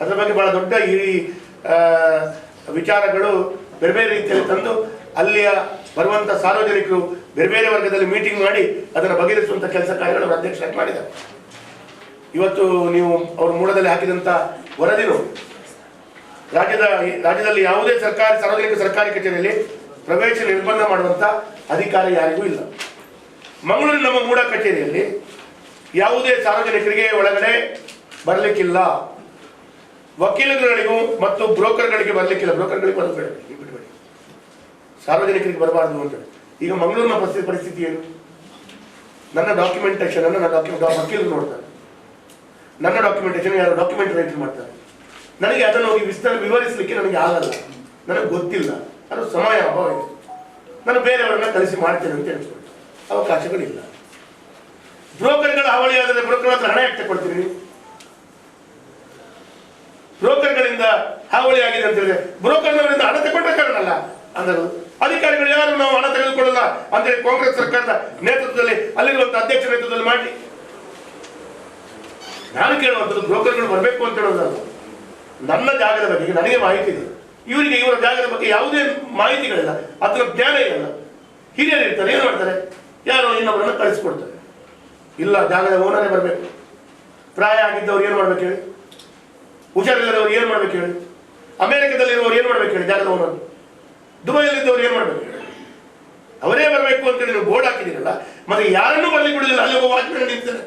ಅದರ ಬಗ್ಗೆ ಭಾಳ ದೊಡ್ಡ ಈ ವಿಚಾರಗಳು ಬೇರೆ ಬೇರೆ ರೀತಿಯಲ್ಲಿ ತಂದು ಅಲ್ಲಿಯ ಬರುವಂಥ ಸಾರ್ವಜನಿಕರು ಬೇರೆ ಬೇರೆ ವರ್ಗದಲ್ಲಿ ಮೀಟಿಂಗ್ ಮಾಡಿ ಅದನ್ನು ಬಗೆಹರಿಸುವಂಥ ಕೆಲಸ ಕಾರ್ಯಗಳು ಅವರು ಅಧ್ಯಕ್ಷರಾಗಿ ಮಾಡಿದ್ದಾರೆ ಇವತ್ತು ನೀವು ಅವರು ಮೂಡದಲ್ಲಿ ಹಾಕಿದಂಥ ವರದಿನು ರಾಜ್ಯದ, ರಾಜ್ಯದಲ್ಲಿ ಯಾವುದೇ ಸರ್ಕಾರಿ, ಸಾರ್ವಜನಿಕ ಸರ್ಕಾರಿ ಕಚೇರಿಯಲ್ಲಿ ಪ್ರವೇಶ ನಿರ್ಬಂಧ ಮಾಡುವಂಥ ಅಧಿಕಾರ ಯಾರಿಗೂ ಇಲ್ಲ. ಮಂಗಳೂರಿನ ನಮ್ಮ ಮೂಡ ಕಚೇರಿಯಲ್ಲಿ ಯಾವುದೇ ಸಾರ್ವಜನಿಕರಿಗೆ ಒಳಗಡೆ ಬರಲಿಕ್ಕಿಲ್ಲ. ವಕೀಲರುಗಳಿಗೂ ಮತ್ತು ಬ್ರೋಕರ್ಗಳಿಗೆ ಬರಲಿಕ್ಕಿಲ್ಲ. ಬ್ರೋಕರ್ಗಳಿಗೆ ಬರೋದು ಬೇಡ. ನೀವು ಬಿಡಬೇಡಿ. ಸಾರ್ವಜನಿಕರಿಗೆ ಬರಬಾರದು ಅಂತ. ಈಗ ಮಂಗಳೂರಿನ ಪರಿಸ್ಥಿತಿ ಪರಿಸ್ಥಿತಿ ಏನು? ನನ್ನ ಡಾಕ್ಯುಮೆಂಟೇಶನ್ ಅನ್ನು ನನ್ನ ಡಾಕ್ಯುಮೆಂಟ್ ವಕೀಲರು ನೋಡ್ತಾರೆ. ನನ್ನ ಡಾಕ್ಯುಮೆಂಟೇಶನ್ ಯಾರು ಡಾಕ್ಯುಮೆಂಟ್ ರೈಟ್ ಮಾಡ್ತಾರೆ. ನನಗೆ ಅದನ್ನು ಹೋಗಿ ವಿಸ್ತಾರ ವಿವರಿಸಲಿಕ್ಕೆ ನನಗೆ ಆಗಲ್ಲ. ನನಗೆ ಗೊತ್ತಿಲ್ಲ. ಅದು ಸಮಯ ಅಭಾವ ಇದೆ. ನಾನು ಬೇರೆಯವರನ್ನ ಕಲಿಸಿ ಮಾಡ್ತೇನೆ ಅಂತ ಹೇಳ್ಕೊಳ್ತೀನಿ ಅವಕಾಶಗಳಿಲ್ಲ. ಬ್ರೋಕರ್ಗಳ ಹಾವಳಿ ಆದರೆ ಬ್ರೋಕರ್ ಹತ್ರ ಹಣ ಯಾಕೆ ತಗೊಳ್ತೀರಿ? ನೀವು ಬ್ರೋಕರ್ಗಳಿಂದ ಹಾವಳಿ ಆಗಿದೆ ಅಂತ ಹೇಳಿದ್ರೆ, ಬ್ರೋಕರ್ನವರಿಂದ ಹಣ ತಗೊಂಡ ಅಂದರು. ಅಧಿಕಾರಿಗಳು ಯಾರು? ನಾವು ಹಣ ತೆಗೆದುಕೊಳ್ಳಲ್ಲ. ಅಂತೇಳಿ ಕಾಂಗ್ರೆಸ್ ಸರ್ಕಾರದ ನೇತೃತ್ವದಲ್ಲಿ, ಅಲ್ಲಿರುವಂತ ಅಧ್ಯಕ್ಷ ನೇತೃತ್ವದಲ್ಲಿ ಮಾಡಿ. ನಾನು ಕೇಳುವಂಥದ್ದು, ಬ್ರೋಕರ್ಗಳು ಬರಬೇಕು ಅಂತ ಹೇಳೋದು ನನ್ನ ಜಾಗದ ಬಗ್ಗೆ ನನಗೆ ಮಾಹಿತಿ ಇದೆ. ಇವರಿಗೆ ಇವರ ಜಾಗದ ಬಗ್ಗೆ ಯಾವುದೇ ಮಾಹಿತಿಗಳಿಲ್ಲ. ಅದರ ಜ್ಞಾನ ಇಲ್ಲ. ಹಿರಿಯರು ಇರ್ತಾರೆ, ಏನು ಮಾಡ್ತಾರೆ? ಯಾರೋ ಇನ್ನೊಬ್ಬರನ್ನ ಕಳಿಸ್ಕೊಡ್ತಾರೆ. ಇಲ್ಲ, ಜಾಗದ ಓನರೇ ಬರಬೇಕು. ಪ್ರಾಯ ಆಗಿದ್ದವ್ರು ಏನು ಮಾಡ್ಬೇಕು ಹೇಳಿ? ಹುಷಾರಿಲ್ಲದವ್ರು ಏನು ಮಾಡ್ಬೇಕು ಹೇಳಿ? ಅಮೆರಿಕದಲ್ಲಿರುವವರು ಏನು ಮಾಡ್ಬೇಕು ಹೇಳಿ? ದುಬೈಯಲ್ಲಿ ದುಬೈಯಲ್ಲಿದ್ದವ್ರು ಏನು ಮಾಡ್ಬೇಕು ಹೇಳಿ? ಅವರೇ ಬರಬೇಕು ಅಂತೇಳಿ ನೀವು ಬೋರ್ಡ್ ಹಾಕಿದ್ದೀರಲ್ಲ, ಮತ್ತೆ ಯಾರನ್ನೂ ಬರಲಿ ಬಿಡುದಿಲ್ಲ. ಅಲ್ಲಿ ಒಬ್ಬ ವಾಚ್ಮನ್ ನಿಂತಾರೆ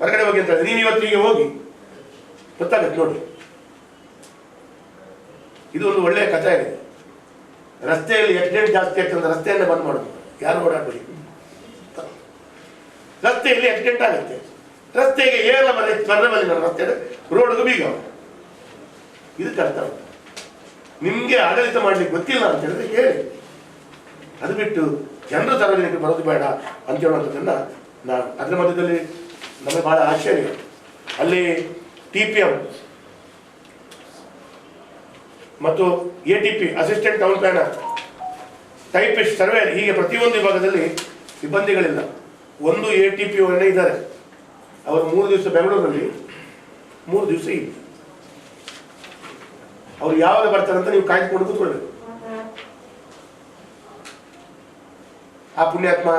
ಹೊರಗಡೆ ಹೋಗಿ ಅಂತ ನೀವು ಇವತ್ತಿಗೆ ಹೋಗಿ ಗೊತ್ತಾಗತ್ತೆ ನೋಡಿ ಇದು ಒಂದು ಒಳ್ಳೆಯ ಕಥೆ ಆಗಿದೆ ರಸ್ತೆಯಲ್ಲಿ ಆಕ್ಸಿಡೆಂಟ್ ಜಾಸ್ತಿ ಆಗ್ತದೆ ಅಂತ ರಸ್ತೆಯನ್ನೇ ಬಂದ್ ಮಾಡೋದು. ಯಾರು ಓಡಾಡಬೇಡಿ. ರಸ್ತೆಯಲ್ಲಿ ಆಕ್ಸಿಡೆಂಟ್ ಆಗುತ್ತೆ. ರಸ್ತೆಗೆ ಏಳ ಮನೆ ಮೇಲೆ ರಸ್ತೆ ರೋಡ್ಗೂ ಬೀಗ. ಇದು ಕರ್ತವ್ಯ ನಿಮ್ಗೆ ಆಡಳಿತ ಮಾಡ್ಲಿಕ್ಕೆ ಗೊತ್ತಿಲ್ಲ ಅಂತ ಹೇಳಿದ್ರೆ ಹೇಳಿ. ಅದು ಬಿಟ್ಟು ಜನರ ಸಾರ್ವಜನಿಕರು ಬರೋದು ಬೇಡ ಅಂತ ಹೇಳುವಂಥದ್ದನ್ನ ನಾನು ಅದರ ಮಧ್ಯದಲ್ಲಿ ನಮಗೆ ಬಹಳ ಆಶ್ಚರ್ಯ. ಅಲ್ಲಿ ಟಿ ಪಿ ಎಂ ಮತ್ತು A T P, assistant town planner, typist survey, ಹೀಗೆ ಪ್ರತಿಯೊಂದು ವಿಭಾಗದಲ್ಲಿ ಸಿಬ್ಬಂದಿಗಳಿಲ್ಲ. ಒಂದು ಎ ಟಿ ಪಿ ಇದ್ದಾರೆ. ಅವರು ಮೂರು ದಿವಸ ಬೆಂಗಳೂರಿನಲ್ಲಿ, ಮೂರು ದಿವಸ ಇದ್ರು ಅವ್ರು ಯಾವಾಗ ಬರ್ತಾರೆ ಅಂತ ನೀವು ಕಾಯ್ದುಕೊಂಡು ಕೂತ್ಕೊಳ್ಬೇಕು. ಆ ಪುಣ್ಯಾತ್ಮ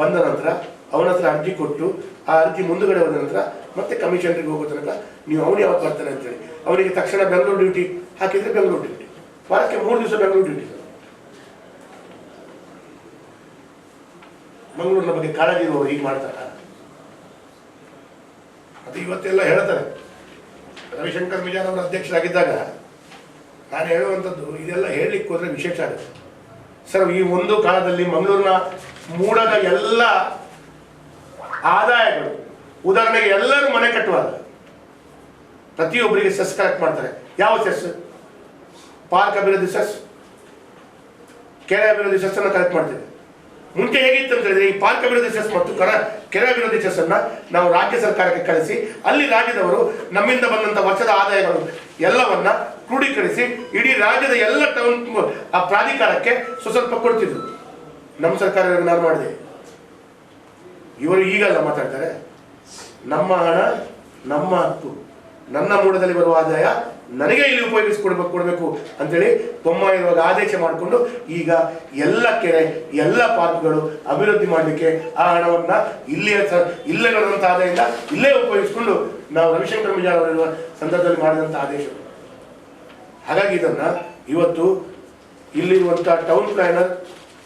ಬಂದ ನಂತರ ಅವನ ಹತ್ರ ಅರ್ಜಿ ಕೊಟ್ಟು, ಆ ಅರ್ಜಿ ಮುಂದುಗಡೆ ಹೋದ ನಂತರ ಮತ್ತೆ ಕಮಿಷನರಿಗೆ ಹೋಗೋ ತನಕ ನೀವು ಅವನು ಯಾವಾಗ ಬರ್ತಾನೆ ಅಂತೇಳಿ. ಅವನಿಗೆ ತಕ್ಷಣ ಬೆಂಗಳೂರು ಡ್ಯೂಟಿ ಹಾಕಿದ್ರೆ ಬೆಂಗಳೂರು ಡ್ಯೂಟಿ ವಾರಕ್ಕೆ ಮೂರು ದಿವಸ ಬೆಂಗಳೂರು ಡ್ಯೂಟಿ ಮಂಗಳೂರಿನ ಬಗ್ಗೆ ಕಾಳಜಿ ಇರುವವರು ಈಗ ಮಾಡ್ತಾರ? ಅದು ಇವತ್ತೆಲ್ಲ ಹೇಳ್ತಾರೆ. ರವಿಶಂಕರ್ ಮಿಜಾನ್ ಅವರ ಅಧ್ಯಕ್ಷರಾಗಿದ್ದಾಗ ನಾನು ಹೇಳುವಂಥದ್ದು, ಇದೆಲ್ಲ ಹೇಳಲಿಕ್ಕೆ ಹೋದರೆ ವಿಶೇಷ ಆಗುತ್ತೆ. ಸರ್, ಈ ಒಂದು ಕಾಲದಲ್ಲಿ ಮಂಗಳೂರಿನ ಮೂಡದ ಎಲ್ಲ ಆದಾಯಗಳು, ಉದಾಹರಣೆಗೆ ಎಲ್ಲರೂ ಮನೆ ಕಟ್ಟುವಾಗ ಪ್ರತಿಯೊಬ್ಬರಿಗೆ ಸೆಸ್ ಕಲೆಕ್ಟ್ ಮಾಡ್ತಾರೆ. ಯಾವ ಸೆಸ್? ಪಾರ್ಕ್ ಅಭಿವೃದ್ಧಿ ಸೆಸ್, ಕೆರೆ ಅಭಿವೃದ್ಧಿ ಸೆಸ್ ಅನ್ನು ಕಲೆಕ್ಟ್ ಮಾಡ್ತೇವೆ. ಮುಂಚೆ ಹೇಗಿತ್ತು ಅಂತ ಹೇಳಿದ್ರೆ, ಈ ಪಾರ್ಕ್ ವಿರೋಧಿ ಸೆಸ್ ಮತ್ತು ಕರ, ಕೆರೆ ವಿರೋಧಿ ಸೆಸ್ ಅನ್ನ ನಾವು ರಾಜ್ಯ ಸರ್ಕಾರಕ್ಕೆ ಕಳಿಸಿ, ಅಲ್ಲಿ ರಾಜ್ಯದವರು ನಮ್ಮಿಂದ ಬಂದಂತ ವರ್ಷದ ಆದಾಯಗಳು ಎಲ್ಲವನ್ನ ಕ್ರೋಢೀಕರಿಸಿ, ಇಡೀ ರಾಜ್ಯದ ಎಲ್ಲ ಟೌನ್ ಆ ಪ್ರಾಧಿಕಾರಕ್ಕೆ ಸ್ವಲ್ಪ ಕೊಡ್ತಿದ್ರು. ನಮ್ಮ ಸರ್ಕಾರ ನಾನು ಮಾಡಿದೆ? ಇವರು ಈಗಲ್ಲ ಮಾತಾಡ್ತಾರೆ. ನಮ್ಮ ಹಣ, ನಮ್ಮ ಹಕ್ಕು. ನನ್ನ ಮೂಡದಲ್ಲಿ ಬರುವ ಆದಾಯ ನನಗೆ ಇಲ್ಲಿ ಉಪಯೋಗಿಸಿಕೊಡ್ಬೇಕು ಕೊಡಬೇಕು ಅಂತೇಳಿ ಬೊಮ್ಮಾಯಿ ಇವಾಗ ಆದೇಶ ಮಾಡಿಕೊಂಡು ಈಗ ಎಲ್ಲ ಕೆರೆ, ಎಲ್ಲ ಪಾರ್ಕ್ಗಳು ಅಭಿವೃದ್ಧಿ ಮಾಡಲಿಕ್ಕೆ ಆ ಹಣವನ್ನು ಇಲ್ಲಿಯ ಇಲ್ಲೇ ಬರುವಂಥ ಆದಾಯದಿಂದ ಇಲ್ಲೇ ಉಪಯೋಗಿಸಿಕೊಂಡು ನಾವು ರವಿಶಂಕರ್ ಮಿಜಾರ್ ಅವರಿರುವ ಸಂದರ್ಭದಲ್ಲಿ ಮಾಡಿದಂಥ ಆದೇಶ. ಹಾಗಾಗಿ ಇದನ್ನು ಇವತ್ತು ಇಲ್ಲಿರುವಂಥ ಟೌನ್ ಪ್ಲಾನರ್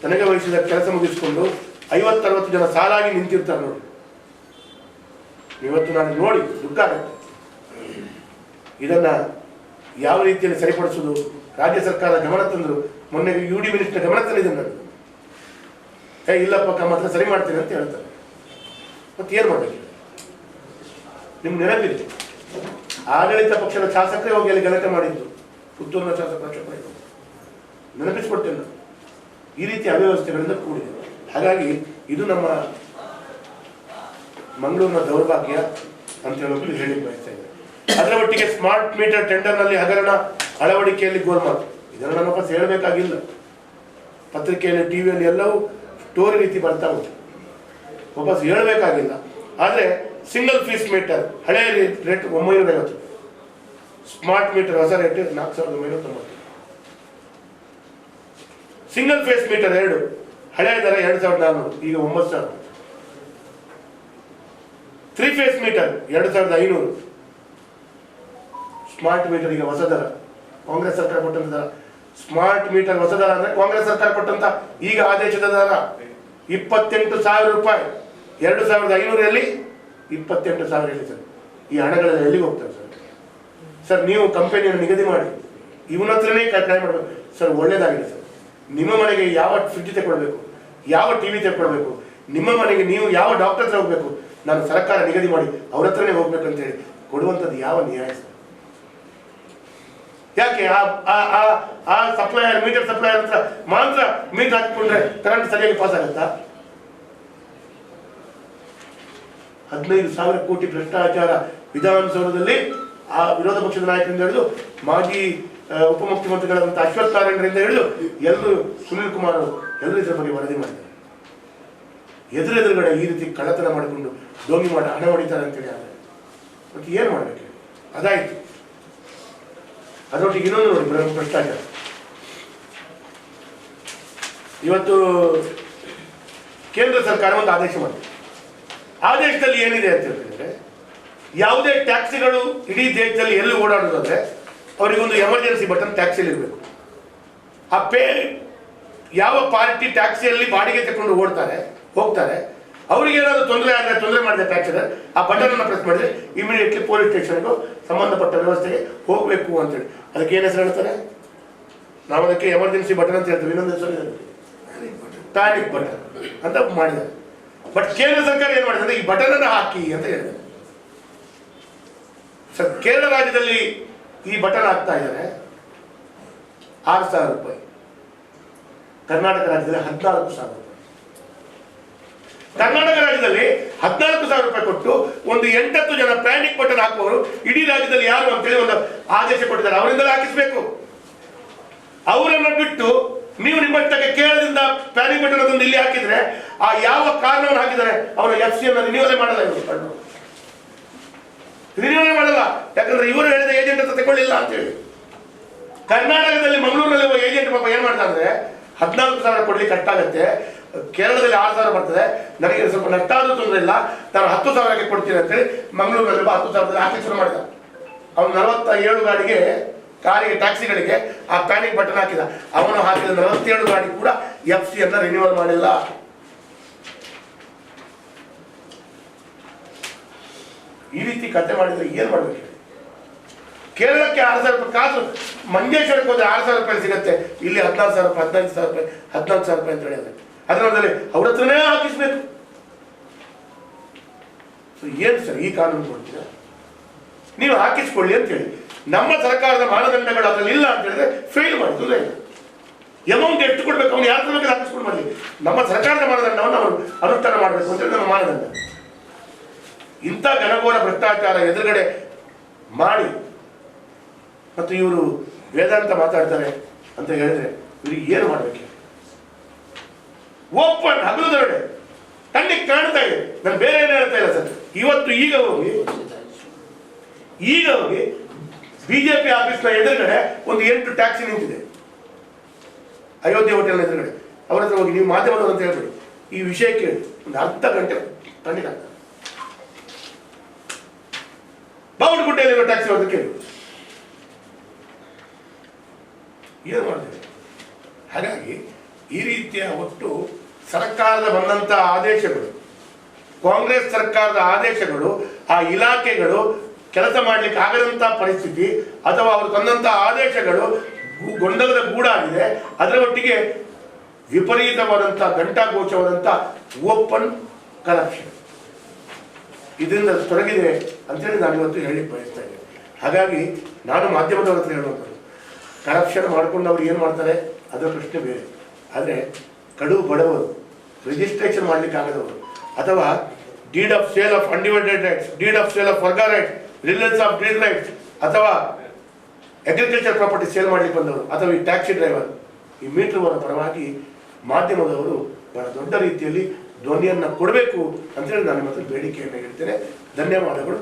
ತನಗೆ ವಹಿಸಿದ ಕೆಲಸ ಮುಗಿಸಿಕೊಂಡು ಐವತ್ತರವತ್ತು ಜನ ಸಾಲಾಗಿ ನಿಂತಿರ್ತಾರೆ ನೋಡಿ. ಇವತ್ತು ನಾನು ನೋಡಿ ದುಃಖ ಇದನ್ನ ಯಾವ ರೀತಿಯಲ್ಲಿ ಸರಿಪಡಿಸುವುದು? ರಾಜ್ಯ ಸರ್ಕಾರ ಗಮನ ತಂದರು. ಮೊನ್ನೆ ಯು ಡಿ ಮಿನಿಸ್ಟರ್ ಗಮನ ತಂದಿದೆ ನಾನು ಏ, ಇಲ್ಲಪ್ಪ ಕಮ್ಮ ಹತ್ರ ಸರಿ ಮಾಡ್ತೀನಿ ಅಂತ ಹೇಳ್ತಾರೆ. ಮತ್ತೆ ಏನು ಮಾಡಬೇಕು? ನಿಮ್ಮ ನೆನಪಿದೆ? ಆಡಳಿತ ಪಕ್ಷದ ಶಾಸಕರೇ ಹೋಗಿ ಅಲ್ಲಿ ಗಲಾಟೆ ಮಾಡಿದ್ದು. ಪುತ್ತೂರಿನ ಶಾಸಕ ನಾಯ್ಕ. ನೆನಪಿಸ್ಕೊಡ್ತೇನೆ ನಾನು. ಈ ರೀತಿ ಅವ್ಯವಸ್ಥೆಗಳಿಂದ ಕೂಡಿದೆ. ಹಾಗಾಗಿ ಇದು ನಮ್ಮ ಮಂಗಳೂರಿನ ದೌರ್ಭಾಗ್ಯ ಅಂತ ಹೇಳೋದು ಹೇಳಿ ಬಯಸ್ತಾ ಇದ್ದಾರೆ ಅದರ ಒಟ್ಟಿಗೆ ಸ್ಮಾರ್ಟ್ ಮೀಟರ್ ಟೆಂಡರ್ನಲ್ಲಿ ಹಗರಣ ಅಳವಡಿಕೆಯಲ್ಲಿ ಗೋಲ್ಮಾಲ್. ಇದನ್ನು ನಾನು ವಾಪಸ್ ಹೇಳಬೇಕಾಗಿಲ್ಲ. ಪತ್ರಿಕೆಯಲ್ಲಿ ಟಿವಿಯಲ್ಲಿ ಎಲ್ಲವೂ ಸ್ಟೋರಿ ರೀತಿ ಬರ್ತಾ ಉಂಟು. ವಾಪಸ್ ಹೇಳಬೇಕಾಗಿಲ್ಲ. ಆದರೆ ಸಿಂಗಲ್ ಫೀಸ್ ಮೀಟರ್ ಹಳೆಯ ರೇಟ್ ಒಂಬೈನೂರ ಐವತ್ತು ಸ್ಮಾರ್ಟ್ ಮೀಟರ್ ಹೊಸ ರೇಟ್ ನಾಲ್ಕು ಸಾವಿರದ ಒಂಬೈನೂರ ತೊಂಬತ್ತು ಸಿಂಗಲ್ ಫೇಸ್ ಮೀಟರ್ ಎರಡು ಹಳೆಯ ದರ ಎರಡು ಸಾವಿರದ ನಾನ್ನೂರು ಈಗ ಒಂಬತ್ತು ಸಾವಿರ. ತ್ರೀ ಫೇಸ್ ಮೀಟರ್ ಎರಡು ಸಾವಿರದ ಐನೂರು. ಸ್ಮಾರ್ಟ್ ಮೀಟರ್ ಈಗ ಹೊಸ ಕಾಂಗ್ರೆಸ್ ಸರ್ಕಾರ ಕೊಟ್ಟಂತ ದರ ಸ್ಮಾರ್ಟ್ ಮೀಟರ್ ಹೊಸ ದರ ಅಂದ್ರೆ ಕಾಂಗ್ರೆಸ್ ಸರ್ಕಾರ ಕೊಟ್ಟಂತ ಈಗ ಆದೇಶದ ದರ ಇಪ್ಪತ್ತೆಂಟು ಸಾವಿರ ರೂಪಾಯಿ. ಎರಡು ಸಾವಿರದ ಐನೂರಲ್ಲಿ ಇಪ್ಪತ್ತೆಂಟು ಸಾವಿರ ಹೇಳಿ ಸರ್. ಈ ಹಣಗಳೆಲ್ಲ ಎಲ್ಲಿಗೆ ಹೋಗ್ತಾರೆ ಸರ್? ಸರ್, ನೀವು ಕಂಪನಿಯನ್ನು ನಿಗದಿ ಮಾಡಿ. ಇವನ ಹತ್ರನೇ ಟ್ರೈ ಮಾಡಬೇಕು. ಸರ್, ಒಳ್ಳೇದಾಗಿದೆ ಸರ್. ನಿಮ್ಮ ಮನೆಗೆ ಯಾವ ಫ್ರಿಡ್ಜ್ ತೆಗೊಳ್ಬೇಕು ಯಾವ ಟಿ ವಿ ತೆಗೊಳ್ಬೇಕು ನಿಮ್ಮ ಮನೆಗೆ ನೀವು ಯಾವ ಡಾಕ್ಟರ್ ಹತ್ರ ಹೋಗ್ಬೇಕು? ನಾನು ಸರ್ಕಾರ ನಿಗದಿ ಮಾಡಿ ಅವ್ರ ಹತ್ರನೇ ಹೋಗ್ಬೇಕು ಅಂತ ಹೇಳಿ ಕೊಡುವಂಥದ್ದು ಯಾವ ನ್ಯಾಯ ಸರ್? ಯಾಕೆ ಆ, ಆ- ಆ ಸಪ್ಲೈಯರ್ ಮೀಟರ್ ಸಪ್ಲೈಯರ್ ಹತ್ರ ಮಾತ್ರ ಮೀಟರ್ ಹಾಕಿಕೊಂಡ್ರೆ ಕರೆಂಟ್ ಸರಿಯಾಗಿ ಪಾಸ್ ಆಗುತ್ತಾ? ಹದಿನೈದು ಸಾವಿರ ಕೋಟಿ ಭ್ರಷ್ಟಾಚಾರ ವಿಧಾನಸೌಧದಲ್ಲಿ ಆ ವಿರೋಧ ಪಕ್ಷದ ನಾಯಕರಿಂದ ಹಿಡಿದು ಮಾಜಿ ಉಪಮುಖ್ಯಮಂತ್ರಿಗಳಾದಂತಹ ಅಶ್ವಥ್ ನಾರಾಯಣರಿಂದ ಹಿಡಿದು ಎಲ್ಲರೂ ಸುನೀಲ್ ಕುಮಾರ್ ಅವರು ಎಲ್ಲರೂ ಇದರ ಬಗ್ಗೆ ವರದಿ ಮಾಡಿದ್ದಾರೆ. ಎದುರೆದುರುಗಡೆ ಈ ರೀತಿ ಕಳ್ಳತನ ಮಾಡಿಕೊಂಡು ಡೋಂಗಿ ಮಾಡಿ ಹಣ ಹೊಡಿತಾರೆ ಅಂತೇಳಿ ಆದರೆ ಮತ್ತೆ ಏನು ಮಾಡಬೇಕು? ಅದಾಯಿತು. ಅದರೊಟ್ಟಿಗೆ ಇನ್ನೊಂದು ನೋಡಿ ಭ್ರ- ಭ್ರಷ್ಟಾಚಾರ ಇವತ್ತು ಕೇಂದ್ರ ಸರ್ಕಾರ ಒಂದು ಆದೇಶ ಮಾಡಿದೆ. ಆದೇಶದಲ್ಲಿ ಏನಿದೆ ಅಂತ ಹೇಳಿದ್ರೆ, ಯಾವುದೇ ಟ್ಯಾಕ್ಸಿಗಳು ಇಡೀ ದೇಶದಲ್ಲಿ ಎಲ್ಲಿ ಓಡಾಡೋದಾದ್ರೆ ಅವರಿಗೊಂದು ಎಮರ್ಜೆನ್ಸಿ ಬಟನ್ ಟ್ಯಾಕ್ಸಿಯಲ್ಲಿ ಇರಬೇಕು. ಆ ಪೇ, ಯಾವ ಪಾರ್ಟಿ ಟ್ಯಾಕ್ಸಿಯಲ್ಲಿ ಬಾಡಿಗೆ ತಗೊಂಡು ಓಡ್ತಾರೆ, ಹೋಗ್ತಾರೆ ಅವ್ರಿಗೆ ಏನಾದರೂ ತೊಂದರೆ ಆದರೆ ತೊಂದರೆ ಮಾಡಿದೆ ಟ್ಯಾಕ್ಸರ್ ಆ ಬಟನ್ ಅನ್ನು ಪ್ರೆಸ್ ಮಾಡಿದ್ರೆ ಇಮಿಡಿಯೇಟ್ಲಿ ಪೊಲೀಸ್ ಸ್ಟೇಷನ್ಗೂ ಸಂಬಂಧಪಟ್ಟ ವ್ಯವಸ್ಥೆಗೆ ಹೋಗಬೇಕು ಅಂತೇಳಿ ಅದಕ್ಕೆ ಏನು ಹೆಸರು ಹೇಳ್ತಾರೆ? ನಾವು ಅದಕ್ಕೆ ಎಮರ್ಜೆನ್ಸಿ ಬಟನ್ ಅಂತ ಹೇಳ್ತೀವಿ, ಇನ್ನೊಂದು ಹೆಸರು ಟಾನಿಕ್ ಬಟನ್ ಅಂತ ಮಾಡಿದೆ ಬಟ್ ಕೇಂದ್ರ ಸರ್ಕಾರ ಏನು ಮಾಡಿದೆ ಈ ಬಟನ್ ಅನ್ನು ಹಾಕಿ ಅಂತ ಹೇಳಿದೆ ಸರ್, ಕೇರಳ ರಾಜ್ಯದಲ್ಲಿ ಈ ಬಟನ್ ಹಾಕ್ತಾ ಇದ್ದಾರೆ. ಆರು ಸಾವಿರ ರೂಪಾಯಿ. ಕರ್ನಾಟಕ ರಾಜ್ಯದಲ್ಲಿ ಹದಿನಾಲ್ಕು ಸಾವಿರ ಕರ್ನಾಟಕ ರಾಜ್ಯದಲ್ಲಿ ಹದಿನಾಲ್ಕು ಸಾವಿರ ರೂಪಾಯಿ ಕೊಟ್ಟು ಒಂದು ಎಂಟತ್ತು ಜನ ಪ್ಯಾನಿಕ್ ಬಟನ್ ಹಾಕುವವರು ಇಡೀ ರಾಜ್ಯದಲ್ಲಿ ಯಾರು ಅಂತೇಳಿ ಒಂದು ಆದೇಶ ಕೊಟ್ಟಿದ್ದಾರೆ. ಅವರಿಂದಲೇ ಹಾಕಿಸ್ಬೇಕು. ಅವರನ್ನು ಬಿಟ್ಟು ನೀವು ನಿಮ್ಮ ಕೇರಳದಿಂದ ಪ್ಯಾನಿಕ್ ಬಟನ್ ಅದನ್ನು ಇಲ್ಲಿ ಹಾಕಿದ್ರೆ ಆ ಯಾವ ಕಾರಣವನ್ನು ಹಾಕಿದರೆ ಅವರ ಎಫ್ ಸಿ ಅನ್ನು ರಿನ್ಯೂವಲೇ ಮಾಡಲ್ಲ ಇವರು. ರಿನ್ಯೂವಲೇ ಮಾಡಲ್ಲ. ಯಾಕಂದ್ರೆ ಇವರು ಹೇಳಿದ ಏಜೆಂಟ್ ಅಂತ ತಗೊಳ್ಳಿಲ್ಲ ಅಂತೇಳಿ ಕರ್ನಾಟಕದಲ್ಲಿ ಮಂಗಳೂರಲ್ಲಿ ಏಜೆಂಟ್ ಪಾಪ ಏನ್ ಮಾಡ್ತಾರೆ ಹದಿನಾಲ್ಕು ಸಾವಿರ ಕೊಡ್ಲಿಕ್ಕೆ ಕಟ್ಟಾಗತ್ತೆ ಕೇರಳದಲ್ಲಿ ಆರು ಸಾವಿರ ಬರ್ತದೆ. ನನಗೆ ಸ್ವಲ್ಪ ನಷ್ಟ ಆದ್ರೂ ತೊಂದರೆ ಇಲ್ಲ. ನಾನು ಹತ್ತು ಸಾವಿರಕ್ಕೆ ಕೊಡ್ತೀನಿ ಅಂತೇಳಿ ಮಂಗಳೂರಲ್ಲಿ ಹತ್ತು ಸಾವಿರದಲ್ಲಿ ಹಾಕಿ ಶುರು ಮಾಡಿದ. ಅವನು ನಲವತ್ತ ಏಳು ಗಾಡಿಗೆ, ಕಾರಿಗೆ, ಟ್ಯಾಕ್ಸಿಗಳಿಗೆ ಆ ಪ್ಯಾನಿಕ್ ಬಟನ್ ಹಾಕಿದ. ಅವನು ಹಾಕಿದ ನಲವತ್ತೇಳು ಗಾಡಿ ಕೂಡ ಎಫ್ ಸಿ ಅನ್ನ ರಿನ್ಯೂವಲ್ ಮಾಡಿಲ್ಲ. ಈ ರೀತಿ ಕತೆ ಮಾಡಿದ್ರೆ ಏನ್ ಮಾಡ್ಬೇಕು? ಕೇರಳಕ್ಕೆ ಆರು ಸಾವಿರ ರೂಪಾಯಿ ಕಾಸು. ಮಂಜೇಶ್ವರಕ್ಕೆ ಹೋದ್ರೆ ಆರು ಸಾವಿರ ರೂಪಾಯಿ ಸಿಗುತ್ತೆ. ಇಲ್ಲಿ ಹದಿನಾರು ಸಾವಿರ ರೂಪಾಯಿ, ಹದಿನೈದು ಸಾವಿರ ರೂಪಾಯಿ, ಹದಿನಾಲ್ಕು ಸಾವಿರ ರೂಪಾಯಿ ಅಂತ ಹೇಳಿದ್ರೆ. ಅದರಲ್ಲಿ ಅವ್ರ ಹತ್ರನೇ ಹಾಕಿಸ್ಬೇಕು. ಏನು ಸರ್ ಈ ಕಾನೂನು ಕೊಡ್ತೀರಾ? ನೀವು ಹಾಕಿಸ್ಕೊಳ್ಳಿ ಅಂತ ಹೇಳಿ. ನಮ್ಮ ಸರ್ಕಾರದ ಮಾನದಂಡಗಳು ಅದರಲ್ಲಿ ಇಲ್ಲ ಅಂತ ಹೇಳಿದ್ರೆ ಫೇಲ್ ಮಾಡಿದ್ರೆ ಎಮೌಂಟ್ ಅಮೌಂಟ್ ಎಷ್ಟು ಕೊಡ್ಬೇಕು? ಅವ್ನು ಯಾರ ಮೇಲೆ ಹಾಕಿಸ್ಕೊಂಡು ಮಾಡಲಿ ನಮ್ಮ ಸರ್ಕಾರದ ಮಾನದಂಡವನ್ನು ಅವರು ಅನುಷ್ಠಾನ ಮಾಡಬೇಕು ಅಂತ ನಮ್ಮ ಮಾನದಂಡ. ಇಂಥ ಘನಘೋರ ಭ್ರಷ್ಟಾಚಾರ ಎದುರುಗಡೆ ಮಾಡಿ ಮತ್ತು ಇವರು ವೇದಾಂತ ಮಾತಾಡ್ತಾರೆ ಅಂತ ಹೇಳಿದ್ರೆ ಇವ್ರಿಗೆ ಏನು ಮಾಡ್ಬೇಕು? ಓಪನ್ ಹಗಲುದೊರಡೆ ಕಣ್ಣಿಗೆ ಕಾಣ್ತಾ ಇದೆ. ನಾನು ಬೇರೆ ಏನು ಹೇಳ್ತಾ ಇಲ್ಲ ಸರ್. ಇವತ್ತು ಈಗ ಹೋಗಿ ಈಗ ಹೋಗಿ ಬಿಜೆಪಿ ಆಫೀಸ್ನ ಎದುರುಗಡೆ ಒಂದು ಎಂಟು ಟ್ಯಾಕ್ಸಿ ನಿಂತಿದೆ. ಅಯೋಧ್ಯೆ ಹೋಟೆಲ್ ಎದುರುಗಡೆ. ಅವರ ಹತ್ರ ಹೋಗಿ ನೀವು ಮಾಧ್ಯಮದವರು ಅಂತ ಹೇಳ್ಬಿಡಿ. ಈ ವಿಷಯ ಕೇಳಿ. ಒಂದು ಅರ್ಧ ಗಂಟೆ ಖಂಡಿತ ಬಾವುಟಗುಡ್ಡೆಯಲ್ಲಿರೋ ಟ್ಯಾಕ್ಸಿ ಅವ್ರದ್ದು ಕೇಳಿ. ಏನು ಮಾಡ್ತೇವೆ ಹಾಗಾಗಿ ಈ ರೀತಿಯ ಒಟ್ಟು ಸರ್ಕಾರದ ಬಂದಂತ ಆದೇಶಗಳು, ಕಾಂಗ್ರೆಸ್ ಸರ್ಕಾರದ ಆದೇಶಗಳು, ಆ ಇಲಾಖೆಗಳು ಕೆಲಸ ಮಾಡ್ಲಿಕ್ಕೆ ಆಗದಂತ ಪರಿಸ್ಥಿತಿ, ಅಥವಾ ಅವರು ತಂದಂತ ಆದೇಶಗಳು ಗೊಂದಲದ ಗೂಡಾಗಿದೆ. ಅದರ ಒಟ್ಟಿಗೆ ವಿಪರೀತವಾದಂಥ ಘಂಟಾಘೋಷವಾದಂಥ ಓಪನ್ ಕರಪ್ಷನ್. ಇದರಿಂದ ತೊಡಗಿದೆ ಅಂತೇಳಿ ನಾನು ಇವತ್ತು ಹೇಳಿ ಬಯಸ್ತಾ ಇದ್ದೇನೆ. ಹಾಗಾಗಿ ನಾನು ಮಾಧ್ಯಮದವ್ರ ಹತ್ರ ಹೇಳುವಂಥದ್ದು. ಕರಪ್ಷನ್ ಮಾಡ್ಕೊಂಡು ಅವ್ರು ಏನು ಮಾಡ್ತಾರೆ? ಅದರ ಪ್ರಶ್ನೆ ಬೇರೆ. ಆದರೆ ಕಡು ಬಡವರು ರಿಜಿಸ್ಟ್ರೇಷನ್ ಮಾಡ್ಲಿಕ್ಕೆ ಆಗದವರು, ಅಥವಾ deed of sale of undivided rights deed of sale of ವರ್ಗಾ rights reliance of deed rights ಅಥವಾ ಅಗ್ರಿಕಲ್ಚರ್ ಪ್ರಾಪರ್ಟಿ ಸೇಲ್ ಮಾಡಲಿಕ್ಕೆ ಬಂದವರು, ಅಥವಾ ಈ ಟ್ಯಾಕ್ಸಿ ಡ್ರೈವರ್ ಈ ಮೀಟರ್ವರ ಪರವಾಗಿ ಮಾಧ್ಯಮದವರು ಬಹಳ ದೊಡ್ಡ ರೀತಿಯಲ್ಲಿ ಧ್ವನಿಯನ್ನು ಕೊಡಬೇಕು ಅಂತೇಳಿ ನಾನು ಹತ್ರ ಬೇಡಿಕೆಯನ್ನು ಹೇಳ್ತೇನೆ. ಧನ್ಯವಾದಗಳು.